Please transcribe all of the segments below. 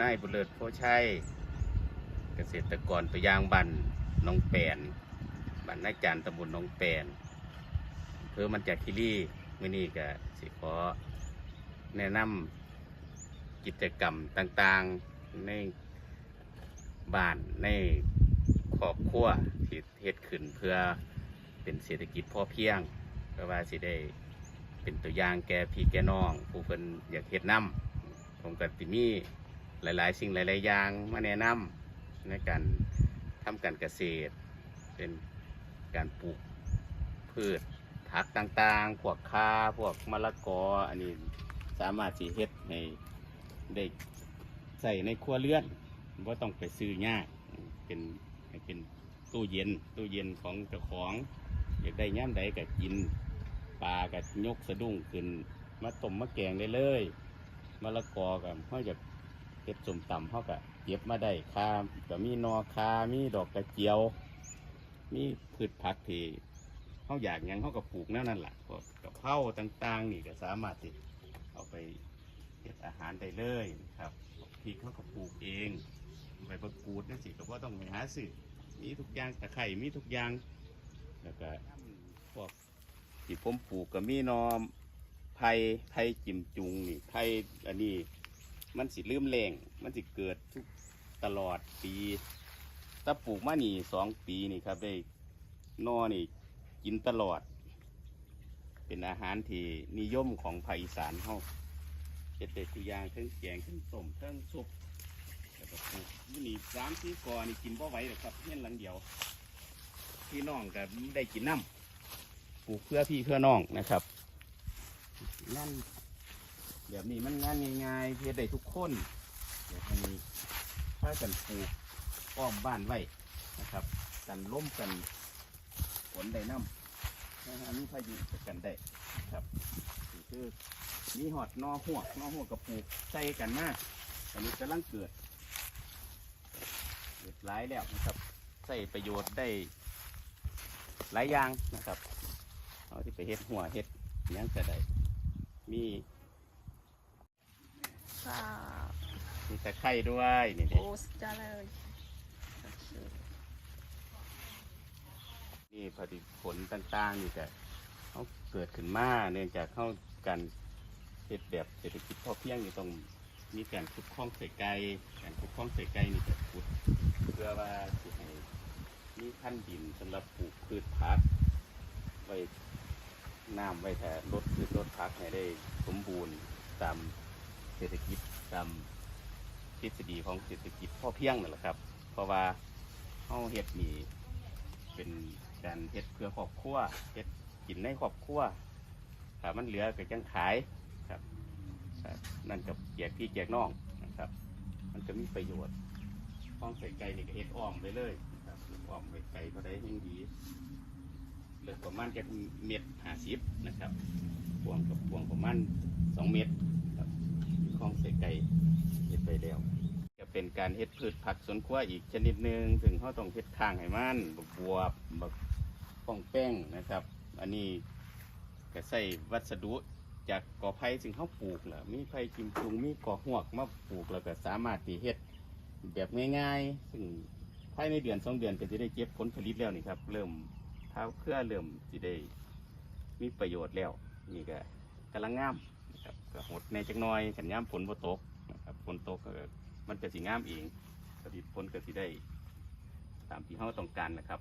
นายบุเลิศโพชัยเกษตรกรตัวอย่างบันน้องแปนบันนาจารย์ตำบลหน้องแปนเพื่อมันจากคิรีมื่อนี้ก็สิขอแนะนำกิจกรรมต่างๆในบ้านในครอบครัวที่เฮ็ดขึ้นเพื่อเป็นเศรษฐกิจพอเพียงเพื่อว่าสิได้เป็นตัวอย่างแก่พี่แก่น้อง ผู้เพิ่นอยากเฮ็ดนำผมก็ติมี่ หลาย ๆ สิ่งหลาย ๆ อย่างมาแนะนำในการทำการเกษตร เป็นการปลูกพืชผักต่างๆ พวกคาพวกมะละกอ อันนี้สามารถสีเฮ็ดให้ได้ใส่ในครัวเรือนว่าต้องไปซื้อยากเป็นเป็นตู้เย็นตู้เย็นของเจ้าของ อยากได้ย่ำใดก็กินปลาก็ยกสะดุ้งขึ้นมาต้มมาแกงได้เลยมะละกอกับเขาจะ เก็บสมต่ำเขาก็เก็บมาได้คาก็มีนอคามีดอกกระเจียว มีพืชผักที่เขาอยากยังเขาก็ปลูกแนั่นนั่นแหละพวกกะเพราต่างๆ นี่ก็สามารถที่เอาไปเก็บอาหารได้เลยครับพริกเขาก็ปลูกเองใบประกูดนั่นสิก็ว่าต้องไปหาซื้อมีทุกอย่างตะไคร่มีทุกอย่างแล้วก็พวกที่ผมปลูกก็มีนอมไผ่ไผ่จิมจุงนี่ไผ่อันนี้ มันสิลืมแรงมันสิเกิดทุกตลอดปี ถ้าปลูกมานี่สองปีนี่ครับได้นอนี่กินตลอด เป็นอาหารที่นิยมของภาคอีสานเฮาเฮ็ดได้ทุกอย่างทั้งแกงทั้งต้มทั้งซุปแล้วก็ปลูกมื้อนี่สามสี่กอนี่กินบ่ไหวหรอกครับเพียงหลังเดียวพี่น้องก็ได้กินน้ำปลูกเพื่อพี่เพื่อน้องนะครับงาน แบบนี้มันงานง่ายๆเพื่อได้ทุกคนอยากให้ถ้ากันปลูกอ้อมบ้านไว้นะครับ กันล้มกันฝนได้น้ำนะฮะมีพายุกันได้นะครับนี่คือมีหอดนอหัวนอหัวกับปลูกใส่กันมากอันนี้กำลังเกิดเกิดหลายแล้วนะครับใส่ประโยชน์ได้หลายอย่างนะครับเอาที่ไปเฮ็ดหัวเฮ็ดยังจะได้มี ค่ะมีตะไคร้ด้วยนี่เด็โอ้สจ้าเลยโอเคนี่ผลิตผลต่างๆนี่จะเขาเกิดขึ้นมาเนื่องจากเข้าการเฮ็ดแบบเศรษฐกิจพอเพียงนี่ต้องมีการขุดคลองใส่ไก่การขุดคลองใส่ไก่นี่จะขุดเพื่อว่าสิให้มีขั้นดินสำหรับปลูกพืชผักไว้น้ำไว้แต่ลดพืชลดผักให้ได้สมบูรณ์ตาม เศรษฐกิจตามทฤษฎีของเศรษฐกิจพอเพียงนั่นแหละครับ เพราะว่าเขาเฮ็ดนี่เป็นการเฮ็ดเพื่อครอบครัวเฮ็ดกินในครอบครัวถ้ามันเหลือก็จังขายครับครับนั่นกับแจกพี่แจกน้องนะครับ มันจะมีประโยชน์ห้องใส่ไก่นี่ก็เฮ็ดอ้อมไปเลยครับอ้อมไปไก่ก็ได้ยิ่งดีเหลือประมาณจะเม็ดห้าสิบนะครับพวงกับพวงประมาณสองเม็ด ครับห้องใส่ไก่เฮ็ดไปแล้วจะเป็นการเฮ็ดพืชผักสวนครัวอีกชนิดหนึ่งถึงเขาต้องเฮ็ดทางให้มันบักบวบบักป้องแป้งนะครับ อันนี้ก็ใส่วัสดุจากกอไผ่ซึ่งเขาปลูกแหละมีไผ่กิมจุงมีกอหวกมาปลูกแล้วก็สามารถที่เฮ็ดแบบง่ายๆ ซึ่งภายในเดือนสองเดือนก็จะได้เก็บผลผลิตแล้วนี่ครับ เริ่มเท้าเครือเริ่มจะได้มีประโยชน์แล้ว นี่ก็กำลังงาม นะครับก็หดในจักหน้อยขันย่ำฝนบ่ตกนะครับฝนตกก็มันจะสีงามเองผลิตผลก็สีได้ ตามที่เราต้องการนะครับ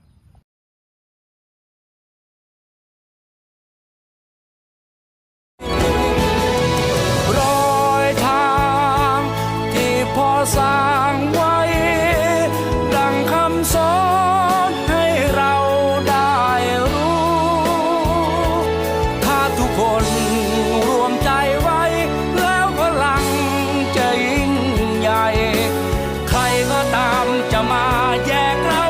ตามจะมาแยกเรา